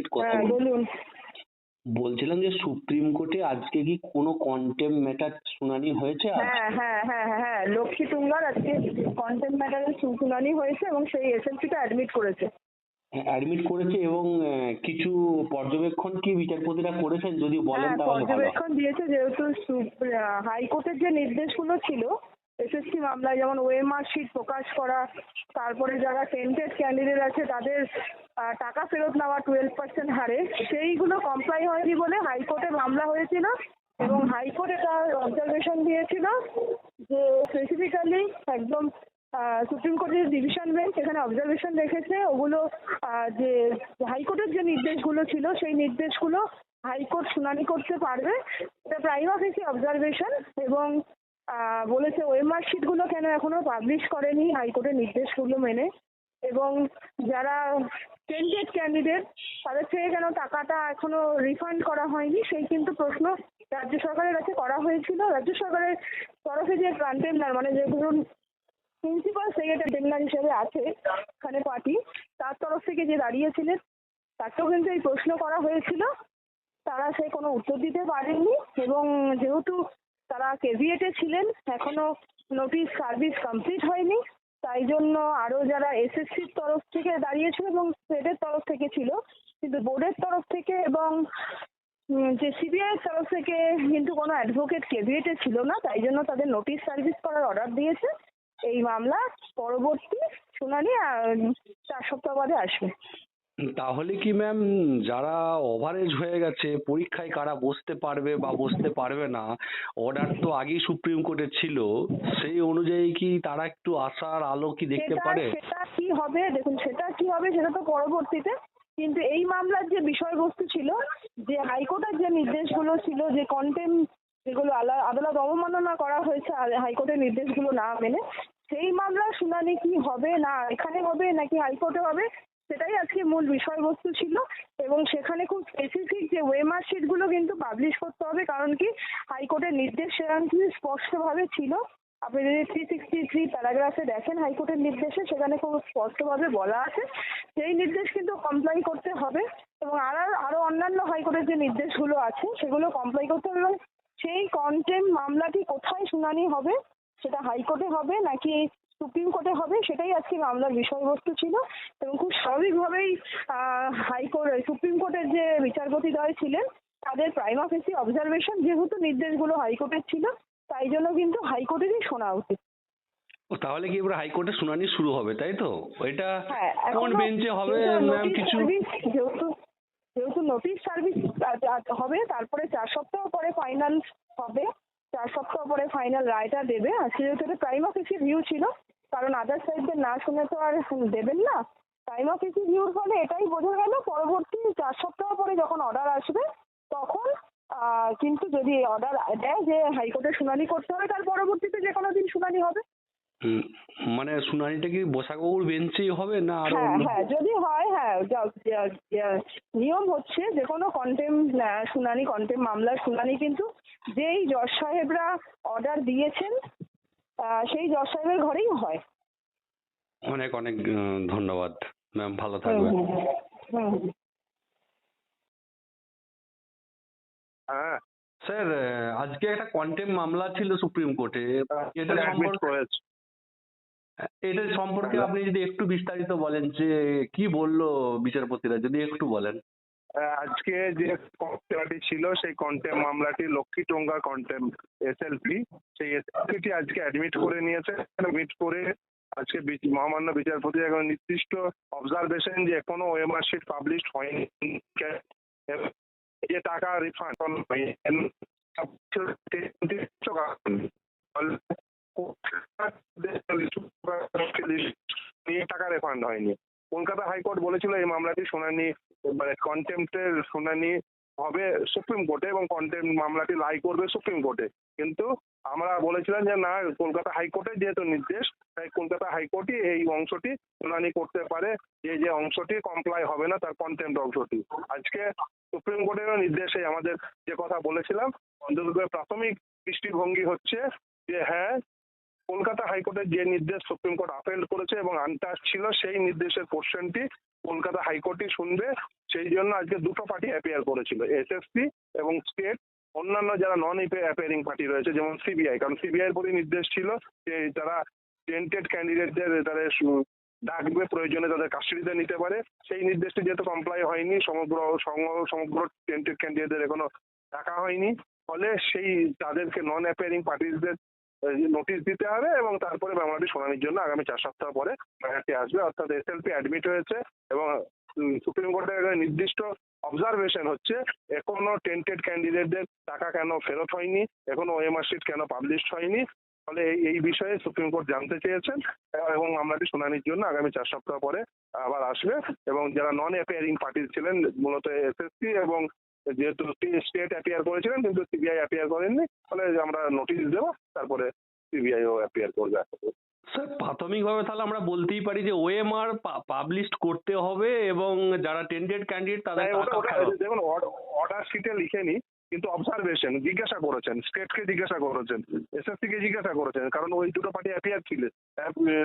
Minute কথা হ্যাঁ বলুন। বলছিলাম যে সুপ্রিম কোর্টে আজকে কি কোনো কন্টেম ম্যাটার শুনানি হয়েছে হ্যাঁ হ্যাঁ হ্যাঁ হ্যাঁ লক্ষ্মী তুঙ্গার আজকে কন্টেন্ট ম্যাটারের শুনানি হয়েছে এবং সেই অ্যাডমিট করেছে। অ্যাডমিট করেছে এবং কিছু পর্যবেক্ষণ কি বিচারপতিরা করেছেন যদি বলেন হ্যাঁ তাহলে। পর্যবেক্ষণ দিয়েছে যেহেতু হাইকোর্টের যে নির্দেশগুলো ছিল মামলায়, যেমন ওএমআর শিট প্রকাশ করা, তারপরে যারা টেন্টেড ক্যান্ডিডেট আছে, তাদের টাকা ফেরত নেওয়া টুয়েলভ পার্সেন্ট হারে, সেইগুলো কমপ্লাই হয়নি বলে হাইকোর্টে মামলা হয়েছিল এবং হাইকোর্ট এটা অবজারভেশন দিয়েছিল যে স্পেসিফিক্যালি একদম সুপ্রিম কোর্টের ডিভিশন বেঞ্চ এখানে অবজারভেশন রেখেছে, ওগুলো যে হাইকোর্টের যে নির্দেশগুলো ছিল, সেই নির্দেশগুলো হাইকোর্ট শুনানি করতে পারবে। এটা প্রাইম অফিসি অবজারভেশন এবং বলেছে ওএমআর শিটগুলো কেন এখনও পাবলিশ করেনি, হাইকোর্টের নির্দেশগুলো মেনে। এবং যারা টেন্টেড ক্যান্ডিডেট তাদের থেকে কেন টাকাটা এখনও রিফান্ড করা হয়নি, সেই কিন্তু প্রশ্ন রাজ্য সরকারের কাছে করা হয়েছিল। রাজ্য সরকারের তরফে যে কন্টেন্ডার মানে যে ধরুন প্রিন্সিপাল সেক্রেটারি টেন্ডার হিসেবে আছে এখানে পার্টি তার তরফ থেকে যে দাঁড়িয়েছিলেন, তাকেও কিন্তু এই প্রশ্ন করা হয়েছিল। তারা সে কোনো উত্তর দিতে পারেননি এবং যেহেতু তারা কেভিএটে ছিলেন, এখনও নোটিশ সার্ভিস কমপ্লিট হয়নি। তাই জন্য আরও যারা এসএসসির তরফ থেকে দাঁড়িয়েছিল এবং স্টেটের তরফ থেকে ছিল, কিন্তু বোর্ডের তরফ থেকে এবং যে সিবিআই তরফ থেকে কিন্তু কোনো অ্যাডভোকেট কেভিএটে ছিল না, তাই জন্য তাদের নোটিশ সার্ভিস করার অর্ডার দিয়েছে। এই মামলা পরবর্তী শুনানি চার সপ্তাহ বাদে আসবে। তাহলে কি ম্যাম যারা ওভারেজ হয়ে গেছে পরীক্ষায় কারা বসতে পারবে বা বসতে পারবে না অর্ডার তো আগেই সুপ্রিম কোর্টে ছিল সেই অনুযায়ী কি তারা একটু আশার আলো কি দেখতে পারে? সেটা কি হবে? দেখুন সেটা কি হবে সেটা তো পরবর্তীতে কিন্তু এই মামলার যে বিষয়বস্তু ছিল যে হাইকোর্টের যে নির্দেশগুলো ছিল যে কন্টেম যেগুলো আদালত অবমাননা করা হয়েছে হাইকোর্টের নির্দেশগুলো না মেনে সেই মামলার শুনানি কি হবে না এখানে হবে নাকি হাইকোর্টে হবে? সেটাই আজকে মূল বিষয়বস্তু ছিল এবং সেখানে খুব স্পেসিফিক যে ওয়েমার শিটগুলো কিন্তু পাবলিশ করতে হবে, কারণ কি হাইকোর্টের নির্দেশ সেখানে স্পষ্টভাবে ছিল। আপনি যদি থ্রি সিক্সটি থ্রি প্যারাগ্রাফে দেখেন হাইকোর্টের নির্দেশে, সেখানে খুব স্পষ্টভাবে বলা আছে। সেই নির্দেশ কিন্তু কমপ্লাই করতে হবে এবং আরও আরও অন্যান্য হাইকোর্টের যে নির্দেশগুলো আছে, সেগুলো কমপ্লাই করতে হবে এবং সেই কন্টেম মামলাটি কোথায় শুনানি হবে, সেটা হাইকোর্টে হবে নাকি সুপ্রিম কোর্টে হবে সেটাই আজকে মামলার বিষয়বস্তু ছিল এবং খুব স্বাভাবিকভাবেই হাইকোর্ট সুপ্রিম কোর্টের যে বিচারপতি বিচারপতিদ্বয় ছিলেন তাদের প্রাইম অফিসি অবজারভেশন যেহেতু নির্দেশগুলো হাইকোর্টের ছিল তাই জন্য কিন্তু হাইকোর্টেরই শোনা উচিত। ও, তাহলে কি এবার হাইকোর্টে শুনানি শুরু হবে তাই তো? ওইটা হ্যাঁ কোন বেঞ্চে হবে যেহেতু ম্যাম কিছু? যেহেতু যেহেতু নোটিশ সার্ভিস হবে তারপরে চার সপ্তাহ পরে ফাইনাল হবে চার সপ্তাহ পরে ফাইনাল রায়টা দেবে। আজকে যেহেতু এটা প্রাইম অফিসি ভিউ ছিল কারণ আদার সাইডদের না শুনে তো আর দেবেন না। প্রাইম অফিসি ভিউর ফলে এটাই বোঝা গেল পরবর্তী চার সপ্তাহ পরে যখন অর্ডার আসবে তখন কিন্তু যদি অর্ডার দেয় যে হাইকোর্টে শুনানি করতে হবে তার পরবর্তীতে যে কোনো দিন শুনানি হবে। মানে শুনানিটা কি বসাকবাবুর বেঞ্চেই হবে না আরও হ্যাঁ হ্যাঁ যদি হয় হ্যাঁ নিয়ম হচ্ছে যে কোনো কন্টেম শুনানি কন্টেম মামলার শুনানি কিন্তু যেই জজ সাহেবরা অর্ডার দিয়েছেন সেই জজ সাহেবের ঘরেই হয়। অনেক অনেক ধন্যবাদ। ম্যাম ভালো থাকবেন। হ্যাঁ স্যার আজকে একটা কন্টেম মামলা ছিল সুপ্রিম কোর্টে। এটা সম্পর্কে করেছে। এটা সম্পর্কে আপনি যদি একটু বিস্তারিত বলেন যে কি বলল বিচারপতিরা যদি একটু বলেন। আজকে যে কন্টেম্পটি ছিল, সেই কন্টেম মামলাটি লক্ষ্মী টোঙ্গা কন্টেম এসএলপি সেই এসএলপিটি আজকে অ্যাডমিট করে নিয়েছে। অ্যাডমিট করে আজকে মহামান্য বিচারপতি এখন নির্দিষ্ট অবজারভেশন যে এখনও ওএমআর শিট পাবলিশ হয়নি। যে টাকা রিফান্ড টাকা রিফান্ড হয়নি। কলকাতা হাইকোর্ট বলেছিল এই মামলাটি শুনানি মানে কন্টেম্পটের শুনানি হবে সুপ্রিম কোর্টে এবং কন্টেম্প মামলাটি লাই করবে সুপ্রিম কোর্টে। কিন্তু আমরা বলেছিলাম যে না, কলকাতা হাইকোর্টের যেহেতু নির্দেশ, তাই কলকাতা হাইকোর্টই এই অংশটি শুনানি করতে পারে। যে যে অংশটি কমপ্লাই হবে না, তার কন্টেম্প অংশটি। আজকে সুপ্রিম কোর্টেরও নির্দেশে আমাদের যে কথা বলেছিলাম অন্তর্গত প্রাথমিক দৃষ্টিভঙ্গি হচ্ছে যে হ্যাঁ কলকাতা হাইকোর্টের যে নির্দেশ সুপ্রিম কোর্ট আপেল করেছে এবং আনটাচ ছিল, সেই নির্দেশের পোর্শনটি কলকাতা হাইকোর্টই শুনবে। সেই জন্য আজকে দুটো পার্টি অ্যাপিয়ার করেছিল এসএসসি এবং স্টেট অন্যান্য যারা নন অ্যাপিয়ারিং পার্টি রয়েছে, যেমন সিবিআই কারণ সিবিআই প্রতি নির্দেশ ছিল যে তারা টেন্টেড ক্যান্ডিডেটদের তাদের ডাকবে, প্রয়োজনে তাদের কাস্টডিতে নিতে পারে। সেই নির্দেশটি যেহেতু কমপ্লাই হয়নি, সমগ্র সম- সমগ্র টেন্টেড ক্যান্ডিডেটদের এখনও ডাকা হয়নি। ফলে সেই তাদেরকে নন অ্যাপিয়ারিং পার্টিদের নোটিশ দিতে হবে এবং তারপরে মামলাটি শুনানির জন্য আগামী চার সপ্তাহ পরে মামলাটি আসবে। অর্থাৎ এসএলপি অ্যাডমিট হয়েছে এবং সুপ্রিম কোর্টের নির্দিষ্ট অবজারভেশন হচ্ছে, এখনও টেন্টেড ক্যান্ডিডেটদের টাকা কেন ফেরত হয়নি, এখনও ওএমআর শিট কেন পাবলিশ হয়নি। ফলে এই এই বিষয়ে সুপ্রিম কোর্ট জানতে চেয়েছেন এবং মামলাটি শুনানির জন্য আগামী চার সপ্তাহ পরে আবার আসবে এবং যারা নন অ্যাপিয়ারিং পার্টি ছিলেন, মূলত এসএসসি এবং যেহেতু স্টেট অ্যাপিয়ার করেছিলেন কিন্তু সিবিআই অ্যাপিয়ার করেননি ফলে আমরা নোটিশ দেবো তারপরে সিবিআই ও অ্যাপিয়ার করবে আশা করি। স্যার প্রাথমিকভাবে তাহলে আমরা বলতেই পারি যে ওএমআর পাবলিশ করতে হবে এবং যারা টেন্ডেড ক্যান্ডিডেট তাদের হ্যাঁ। দেখুন অর্ডার শিটে লিখেনি কিন্তু অবজারভেশন জিজ্ঞাসা করেছেন স্টেটকে জিজ্ঞাসা করেছেন এসএসসি কে জিজ্ঞাসা করেছেন কারণ ওই দুটো পার্টি অ্যাপিয়ার ছিলেন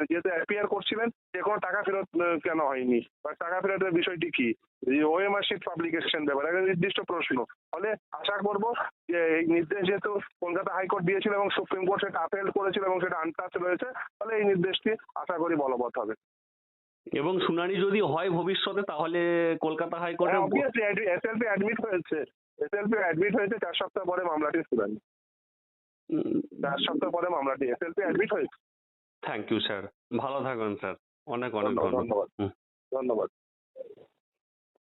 যেহেতু অ্যাপিয়ার করছিলেন যে কোনো টাকা ফেরত কেন হয়নি? বা টাকা ফেরতের বিষয়টি কি? ওএমআর শিট পাবলিকেশন ব্যাপার নির্দিষ্ট প্রশ্ন। ফলে আশা করব যে এই নির্দেশ যেহেতু কলকাতা হাইকোর্ট দিয়েছিল এবং সুপ্রিম কোর্ট সেটা আপেল করেছিল এবং সেটা আনটাচ রয়েছে ফলে এই নির্দেশটি আশা করি বলবৎ হবে। এবং শুনানি যদি হয় ভবিষ্যতে তাহলে কলকাতা হাইকোর্টে অ্যাডমিট হয়েছে। এসএলপি অ্যাডমিট হয়েছে চার সপ্তাহ পরে মামলাটি শুনানি। চার সপ্তাহ পরে মামলাটি এসএলপি অ্যাডমিট হয়েছে। থ্যাংক ইউ স্যার ভালো থাকুন স্যার অনেক অনেক ধন্যবাদ ধন্যবাদ। ধন্যবাদ।